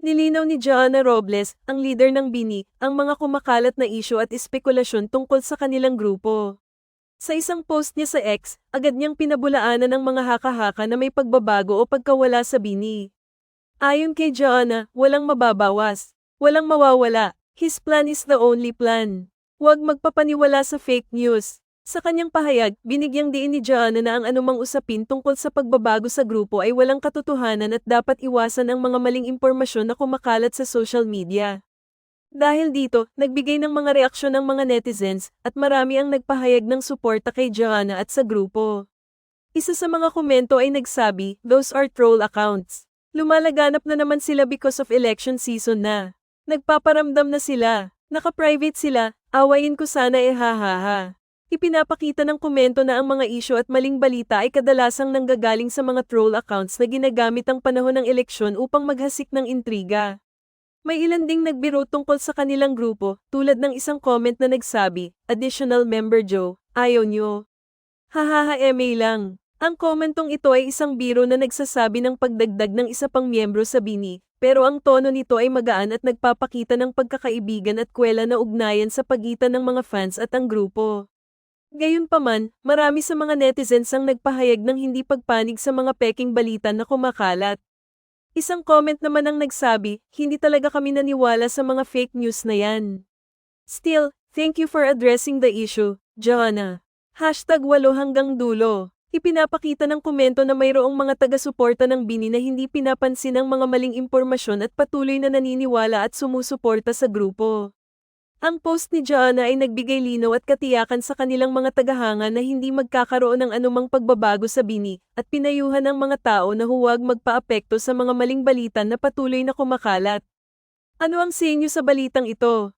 Nilinaw ni Joanna Robles, ang leader ng Bini, ang mga kumakalat na isyu at espekulasyon tungkol sa kanilang grupo. Sa isang post niya sa X, agad niyang pinabulaanan ng mga haka-haka na may pagbabago o pagkawala sa Bini. Ayon kay Joanna, walang mababawas. Walang mawawala. His plan is the only plan. Huwag magpapaniwala sa fake news. Sa kanyang pahayag, binigyang diin ni Joanna na ang anumang usapin tungkol sa pagbabago sa grupo ay walang katotohanan at dapat iwasan ang mga maling impormasyon na kumakalat sa social media. Dahil dito, nagbigay ng mga reaksyon ng mga netizens at marami ang nagpahayag ng suporta kay Joanna at sa grupo. Isa sa mga komento ay nagsabi, those are troll accounts. Lumalaganap na naman sila because of election season na. Nagpaparamdam na sila. Naka-private sila, awayin ko sana eh hahaha. Ipinapakita ng komento na ang mga isyo at maling balita ay kadalasang nanggagaling sa mga troll accounts na ginagamit ang panahon ng eleksyon upang maghasik ng intriga. May ilan ding nagbiro tungkol sa kanilang grupo, tulad ng isang comment na nagsabi, Additional Member Joe, ayaw nyo. Hahaha eme lang. Ang komentong ito ay isang biro na nagsasabi ng pagdagdag ng isa pang miyembro sa bini, pero ang tono nito ay magaan at nagpapakita ng pagkakaibigan at kwela na ugnayan sa pagitan ng mga fans at ang grupo. Gayunpaman, marami sa mga netizens ang nagpahayag ng hindi pagpanig sa mga peking balita na kumakalat. Isang comment naman ang nagsabi, hindi talaga kami naniwala sa mga fake news na yan. Still, thank you for addressing the issue, Joanna. Hashtag walo hanggang dulo. Ipinapakita ng komento na mayroong mga taga-suporta ng Bini na hindi pinapansin ang mga maling impormasyon at patuloy na naniniwala at sumusuporta sa grupo. Ang post ni Joanna ay nagbigay linaw at katiyakan sa kanilang mga tagahanga na hindi magkakaroon ng anumang pagbabago sa Bini at pinayuhan ng mga tao na huwag magpaapekto sa mga maling balita na patuloy na kumakalat. Ano ang sinyo sa balitang ito?